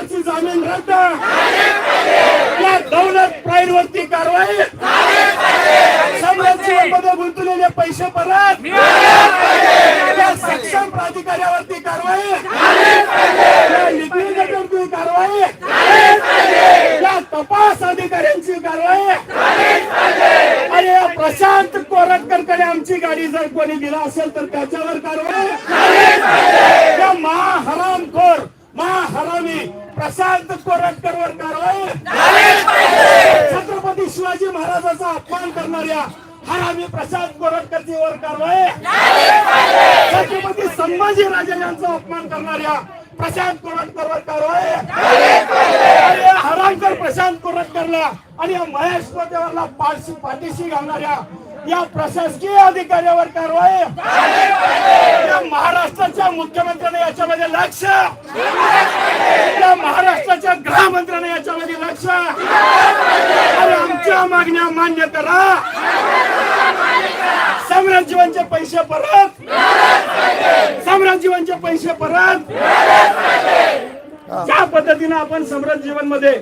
ची जामीन रद्द. या दौलत प्राईड वरती कारवाई संरक्षणामध्ये गुंतलेले पैसे परत. या सक्षम प्राधिकाऱ्यावरती कारवाई. या लिक्विडेटरची कारवाई. या तपास अधिकाऱ्यांची कारवाई. आणि या प्रशांत कोरटकरकडे आमची गाडी जर कोणी दिला असेल तर त्याच्यावर कारवाई. या महाहरामखोर महाहरामी प्रशांत कोरटकरवर कारवाई. छत्रपती शिवाजी महाराजाचा अपमान करणाऱ्या हरामी प्रशांत कोरटकरची वर कारवाई. छत्रपती संभाजी राजे यांचा अपमान करणाऱ्या प्रशांत कोरटकरवर कारवाई. हरामकर प्रशांत कोरटकरला आणि या महेश कोतेवरला पाठशी पाठीशी घालणाऱ्या या प्रशासकीय अधिकाऱ्यावर कारवाई. या महाराष्ट्राच्या मुख्यमंत्र्याने याच्यामध्ये लक्ष. या महाराष्ट्राच्या गृहमंत्र्याने याच्यामध्ये लक्ष. आणि आमच्या मागण्या मान्य करा. सम्राट पैसे परत. सम्राट पैसे परत. ज्या पद्धतीने आपण सम्राट जीवनमध्ये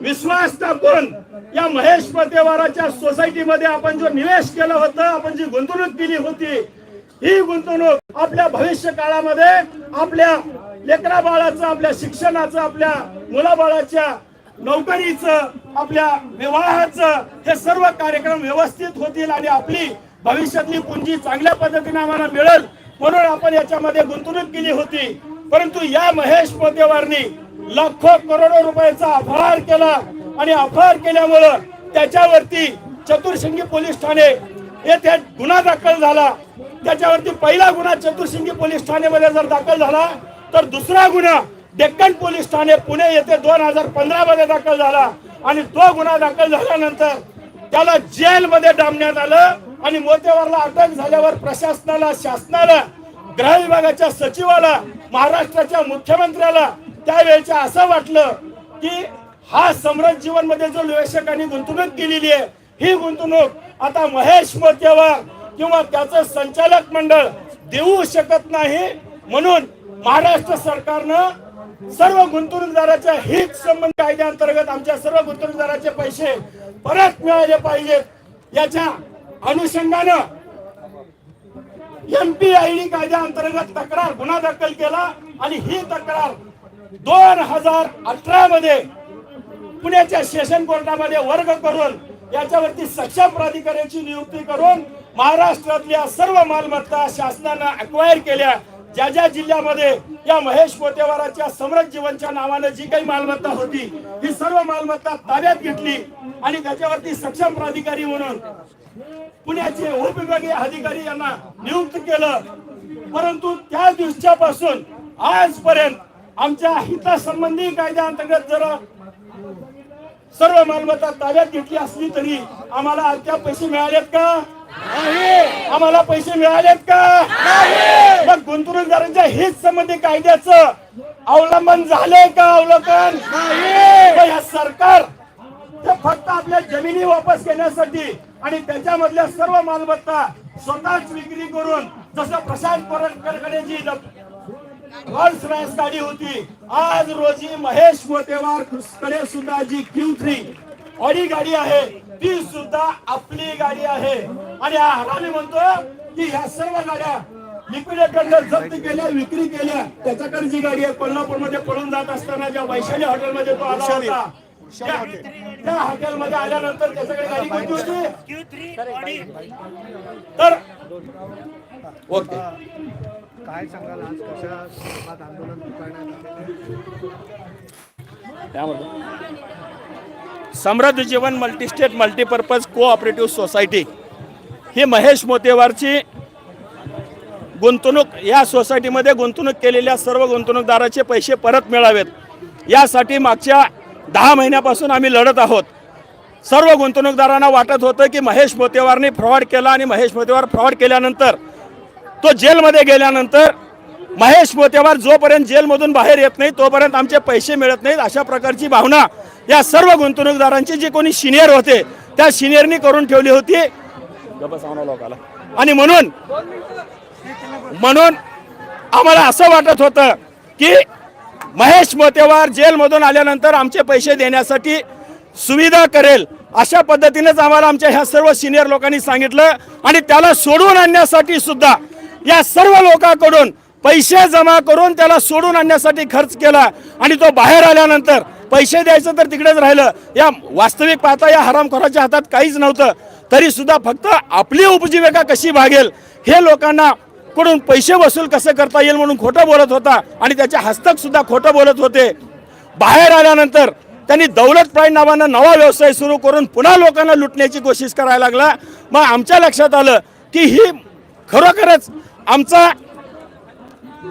विश्वास टाकून या महेश पतेवाराच्या सोसायटीमध्ये आपण जो निवेश केला होता आपण जी गुंतवणूक केली होती ही गुंतवणूक आपल्या भविष्य काळामध्ये आपल्या लेकरा बाळाचं आपल्या शिक्षणाचं आपल्या मुलाबाळाच्या नोकरीचं आपल्या विवाहाचं हे सर्व कार्यक्रम व्यवस्थित होतील आणि आपली भविष्यातली पुंजी चांगल्या पद्धतीने आम्हाला मिळेल म्हणून आपण याच्यामध्ये गुंतवणूक केली होती. परंतु या महेश पोतेवारनी लाखो करोडो रुपयाचा आभार केला आणि आभार केल्यामुळं त्याच्यावरती चतुर्शिंगी पोलीस ठाणे येथे गुन्हा दाखल झाला. त्याच्यावरती पहिला गुन्हा चतुर्शिंगी पोलीस ठाण्यामध्ये जर दाखल झाला तर दुसरा गुन्हा डेक्कन पोलीस ठाणे पुणे येथे दोन हजार पंधरा मध्ये दाखल झाला. आणि तो गुन्हा दाखल झाल्यानंतर त्याला जेलमध्ये डांबण्यात आलं आणि मोतेवारला अटक झाल्यावर प्रशासनाला शासनाला गृह विभागाच्या सचिवाला महाराष्ट्राच्या मुख्यमंत्र्याला त्यावेळेच्या असं वाटलं की हा सम्राट जीवनमध्ये जो निवेशकांनी गुंतवणूक केलेली आहे ही गुंतवणूक आता महेश मोतेवार किंवा त्याचं संचालक मंडळ देऊ शकत नाही. म्हणून महाराष्ट्र सरकारनं सर्व गुंतवणूकदाराच्या हित संबंध कायद्याअंतर्गत आमच्या सर्व गुंतवणूकदाराचे पैसे परत मिळाले पाहिजेत. याच्या अनुषंगानं एमपीआयडी कायद्याअंतर्गत तक्रार गुन्हा दाखल केला आणि ही तक्रार दोन हजार अठरा मध्ये पुण्याच्या सेशन कोर्टामध्ये वर्ग करून याच्यावरती सक्षम प्राधिकाऱ्याची नियुक्ती करून महाराष्ट्रातल्या सर्व मालमत्ता शासनानं अक्वायर केल्या. ज्या ज्या जिल्ह्यामध्ये या महेश पोतेवाराच्या सम्राट जीवनच्या नावानं जी काही मालमत्ता होती ही सर्व मालमत्ता ताब्यात घेतली आणि त्याच्यावरती सक्षम प्राधिकारी म्हणून पुण्याचे उपविभागीय अधिकारी यांना नियुक्त केलं. परंतु त्या दिवसापासून आजपर्यंत आमच्या हितासंबंधी कायद्याअंतर्गत जर सर्व मालमत्ता ताब्यात घेतली असली तरी आम्हाला अद्याप पैसे मिळालेत का? आम्हाला पैसे मिळालेत का? मग गुंतवणूकदारांच्या हित संबंधी कायद्याचं अवलंबन झालंय का अवलोकन? मग या सरकार फक्त आपल्या जमिनी वापस घेण्यासाठी आणि त्याच्यामधल्या सर्व मालमत्ता स्वतःच विक्री करून जसं प्रशांत परटकरकडे जी रॉयस गाडी होती. आज रोजी महेश मोतेवारकडे सुद्धा जी क्यू थ्री ऑडी गाडी आहे. ती सुद्धा आपली गाडी आहे. आणि हा हरामी म्हणतो की ह्या सर्व गाड्या लिक्विडेटरनं जप्त केल्या विक्री केल्या. त्याच्याकडे जी गाडी आहे कोल्हापूरमध्ये पळून जात असताना ज्या वैशाली हॉटेलमध्ये तो आला होता. त्या- त्या हॉटेलमध्ये आल्यानंतर त्याच्याकडे गाडी कोणती होती? तर ओके. काय सांगाल? आज कशा स्वरूपात आंदोलन पुकारण्यात Samruddha Jeevan multistate multipurpose cooperative society ही महेश मोतेवारची गुंतवणूक या सोसायटीमध्ये गुंतवणूक केलेल्या सर्व गुंतवणूकदाराचे पैसे परत मिळावेत. यासाठी मागच्या दहा महिन्यापासून आम्ही लढत आहोत. सर्व गुंतवणूकदारांना वाटत होतं की महेश मोतेवारने फ्रॉड केला आणि महेश मोतेवार फ्रॉड केल्यानंतर तो जेलमध्ये गेल्यानंतर महेश मोतेवार जोपर्यंत जेलमधून बाहेर येत नाही तोपर्यंत आमचे पैसे मिळत नाहीत. अशा प्रकारची भावना या सर्व गुंतवणूकदारांची जे कोणी सिनियर होते त्या सिनियरनी करून ठेवली होती. आणि म्हणून म्हणून आम्हाला असं वाटत होतं की महेश मोतेवार जेलमधून आल्यानंतर आमचे पैसे देण्यासाठी सुविधा करेल. अशा पद्धतीनेच आम्हाला आमच्या ह्या सर्व सिनियर लोकांनी सांगितलं आणि त्याला सोडून आणण्यासाठी सुद्धा या सर्व लोकांकडून पैसे जमा करून त्याला सोडून आणण्यासाठी खर्च केला. आणि तो बाहेर आल्यानंतर पैसे द्यायचं तर तिकडेच राहिलं. या वास्तविक पाहता या हरामखोराच्या हातात काहीच नव्हतं. तरी सुद्धा फक्त आपली उपजीविका कशी भागेल हे लोकांना कडून पैसे वसूल कसे करता येईल म्हणून खोटं बोलत होता. आणि त्याचे हस्तक सुद्धा खोटं बोलत होते. बाहेर आल्यानंतर त्यांनी दौलत प्राईड नावानं नवा व्यवसाय सुरू करून पुन्हा लोकांना लुटण्याची कोशिश करायला लागला. मग आमच्या लक्षात आलं की ही खरोखरच आमचा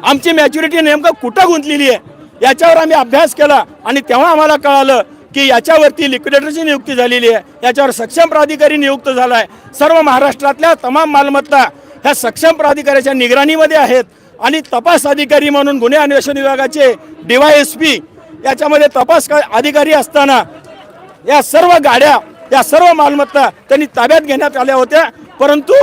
आमची मॅच्युरिटी नेमकं कुठं गुंतलेली आहे याच्यावर आम्ही अभ्यास केला आणि तेव्हा आम्हाला कळालं की याच्यावरती लिक्विडेटरची नियुक्ती झालेली आहे याच्यावर सक्षम प्राधिकारी नियुक्त झाला आहे सर्व महाराष्ट्रातल्या तमाम मालमत्ता ह्या सक्षम प्राधिकाऱ्याच्या निगराणीमध्ये आहेत आणि तपास अधिकारी म्हणून गुन्हे अन्वेषण विभागाचे डीवायएसपी याच्यामध्ये तपास अधिकारी असताना या सर्व गाड्या या सर्व मालमत्ता त्यांनी ताब्यात घेण्यात आल्या होत्या. परंतु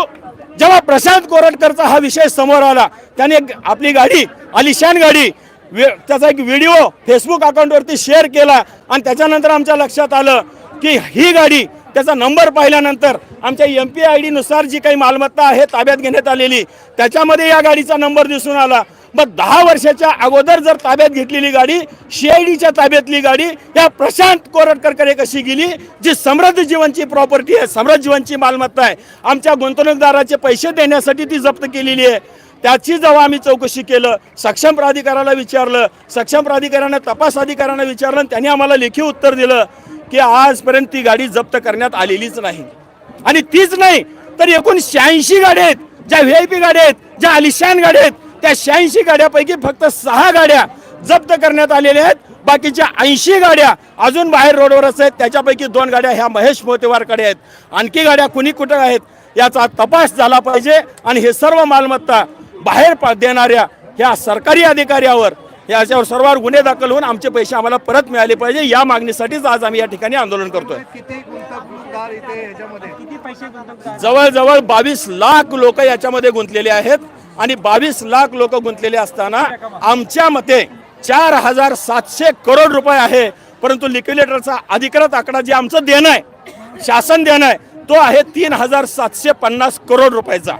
प्रशांत कोरटकरचा हा विषय समोर आला. त्याने एक आपली गाडी आलिशान गाडी वे- त्याचा एक व्हिडिओ फेसबुक अकाउंटवरती शेअर केला आणि त्याच्यानंतर आमच्या लक्षात आलं की ही गाडी त्याचा नंबर पाहिल्यानंतर आमच्या एम पी आय डीनुसार जी काही मालमत्ता आहे ताब्यात घेण्यात आलेली त्याच्यामध्ये या गाडीचा नंबर दिसून आला. मग दहा वर्षाच्या अगोदर जर ताब्यात घेतलेली गाडी सीआयडीच्या ताब्यातली गाडी या प्रशांत कोरटकरकडे कशी गेली जी समृद्ध जीवनची प्रॉपर्टी आहे समृद्ध जीवनची मालमत्ता आहे. आमच्या गुंतवणूकदाराचे पैसे देण्यासाठी ती जप्त केलेली आहे. त्याची जेव्हा आम्ही चौकशी केलं सक्षम प्राधिकाराला विचारलं सक्षम प्राधिकाऱ्यानं तपास अधिकाऱ्यांना विचारलं आणि त्यांनी आम्हाला लेखी उत्तर दिलं की आजपर्यंत ती गाडी जप्त करण्यात आलेलीच नाही. आणि तीच नाही तर एकूण शहाऐंशी गाड्या आहेत ज्या व्ही आय पी गाड्या आहेत ज्या आलिशान गाड्या आहेत त्या शहाऐंशी गाड्यापैकी फक्त सहा गाड्या जप्त करण्यात आलेल्या आहेत. बाकीच्या ऐंशी गाड्या अजून बाहेर रोडवरच आहेत त्याच्यापैकी दोन गाड्या ह्या महेश मोतेवारकडे आहेत. आणखी गाड्या कुणी कुठं आहेत याचा तपास झाला पाहिजे आणि हे सर्व मालमत्ता बाहेर पा देणाऱ्या ह्या सरकारी अधिकाऱ्यावर याच्यावर सर्वांवर गुन्हे दाखल होऊन आमचे पैसे आम्हाला परत मिळाले पाहिजे. या मागणीसाठीच आज आम्ही या ठिकाणी आंदोलन करतोय. जवळजवळ बावीस लाख लोक याच्यामध्ये गुंतलेले आहेत. आणि बावीस लाख लोक गुंतलेले असताना आमच्या मते चार हजार सातशे करोड रुपये आहे परंतु लिक्विडेटरचा अधिकृत आकडा जे आमचं देणं आहे शासन देणं आहे तो आहे तीन हजार सातशे पन्नास करोड रुपयाचा.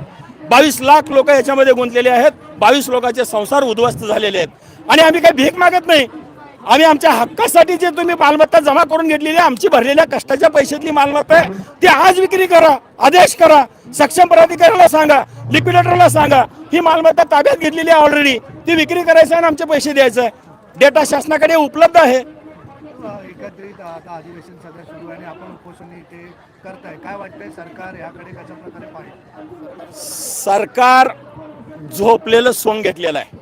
बावीस लाख लोक याच्यामध्ये गुंतलेले आहेत बावीस लोकांचे संसार उद्ध्वस्त झालेले आहेत. आणि आम्ही काही भीक मागत नाही. आम्ही आमच्या हक्कासाठी जे तुम्ही मालमत्ता जमा करून घेतलेली आहे, आमची भरलेल्या कष्टाच्या पैशातली मालमत्ता आहे ती आज विक्री करा आदेश करा सक्षम प्राधिकाऱ्याला सांगा लिक्विडेटरला सांगा ही मालमत्ता ताब्यात घेतलेली आहे ऑलरेडी ती विक्री करायचं आहे आणि आमचे पैसे द्यायचे. आहे डेटा शासनाकडे उपलब्ध आहे. एकत्रित आता अधिवेशन सगळं सुरू आहे आणि आपण उपोषण इथे करताय. काय वाटतंय सरकार याकडे कशा प्रकारे पाहिजे सरकार झोपलेलं सोंग घेतलेलं आहे.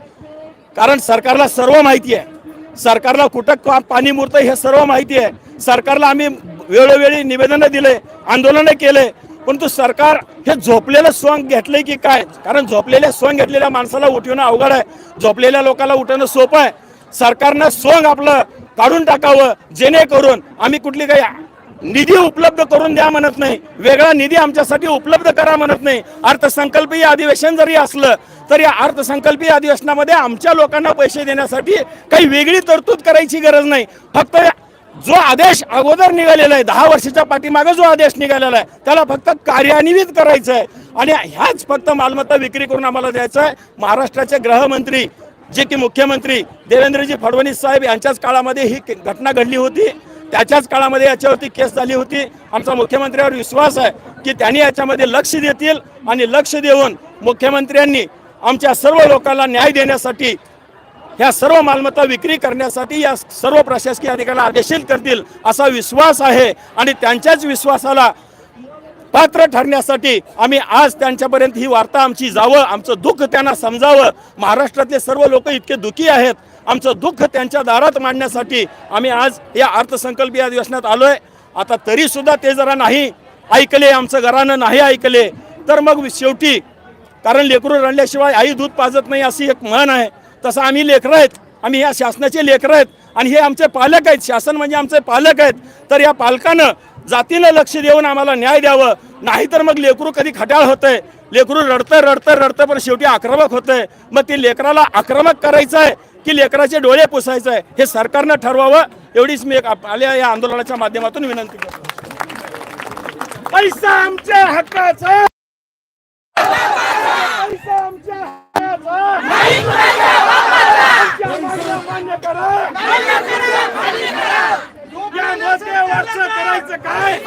कारण सरकारला सर्व माहिती आहे. सरकारला कुठं का पाणी मुरतं हे सर्व माहिती आहे. सरकारला आम्ही वेळोवेळी निवेदनं दिले आंदोलनं केले. परंतु सरकार हे झोपलेलं सोंग घेतलंय की काय? कारण झोपलेल्या सोंग घेतलेल्या माणसाला उठवणं अवघड आहे. झोपलेल्या लोकांना उठवणं सोपं आहे. सरकारनं सोंग आपलं काढून टाकावं जेणेकरून आम्ही कुठली काही निधी उपलब्ध करून द्या म्हणत नाही. वेगळा निधी आमच्यासाठी उपलब्ध करा म्हणत नाही. अर्थसंकल्पीय अधिवेशन जरी असलं तरी या अर्थसंकल्पीय अधिवेशनामध्ये आमच्या लोकांना पैसे देण्यासाठी काही वेगळी तरतूद करायची गरज नाही. फक्त जो आदेश अगोदर निघालेला आहे दहा वर्षाच्या पाठीमागे जो आदेश निघालेला आहे त्याला फक्त कार्यान्वित करायचं आहे. आणि ह्याच फक्त मालमत्ता विक्री करून आम्हाला द्यायचं आहे. महाराष्ट्राचे गृहमंत्री जे की मुख्यमंत्री देवेंद्रजी फडणवीस साहेब यांच्याच काळामध्ये ही घटना घडली होती. त्याच्याच काळामध्ये याच्यावरती केस झाली होती. आमचा मुख्यमंत्र्यावर विश्वास आहे की त्यांनी याच्यामध्ये लक्ष देतील आणि लक्ष देऊन मुख्यमंत्र्यांनी आमच्या सर्व लोकांना न्याय देण्यासाठी ह्या सर्व मालमत्ता विक्री करण्यासाठी या सर्व प्रशासकीय अधिकाऱ्यांना आदेशित करतील असा विश्वास आहे आणि त्यांच्याच विश्वासाला पात्र ठरण्यासाठी आम्ही आज त्यांच्यापर्यंत ही वार्ता आमची जावं आमचं दुःख त्यांना समजावं. महाराष्ट्रातले सर्व लोक इतके दुःखी आहेत. आमचं दुःख त्यांच्या दारात मांडण्यासाठी आम्ही आज या अर्थसंकल्पीय अधिवेशनात आहे आता तरीसुद्धा ते जरा नाही ऐकले आमचं घरानं नाही ऐकले. तर मग शेवटी कारण लेकरू रडल्याशिवाय आई दूध पाजत नाही अशी एक म्हण आहे. तसं आम्ही लेकरं आहेत. आम्ही या शासनाचे लेकरं आहेत. आणि हे आमचे पालक आहेत. शासन म्हणजे आमचे पालक आहेत. तर या पालकानं जातीनं लक्ष देऊन आम्हाला न्याय द्यावं. नाहीतर मग लेकरू कधी खट्याळ होतंय. लेकरू रडतं रडतं रडतं पण शेवटी आक्रमक होतंय. मग ते लेकराला आक्रमक करायचं आहे की लेकराचे डोळे पुसायचं आहे. हे सरकारनं ठरवावं एवढीच मी एक आल्या या आंदोलनाच्या माध्यमातून विनंती करतो. पैसा आमच्या हक्काचा. पैसा आमच्या हक्काचा. करायचं काय?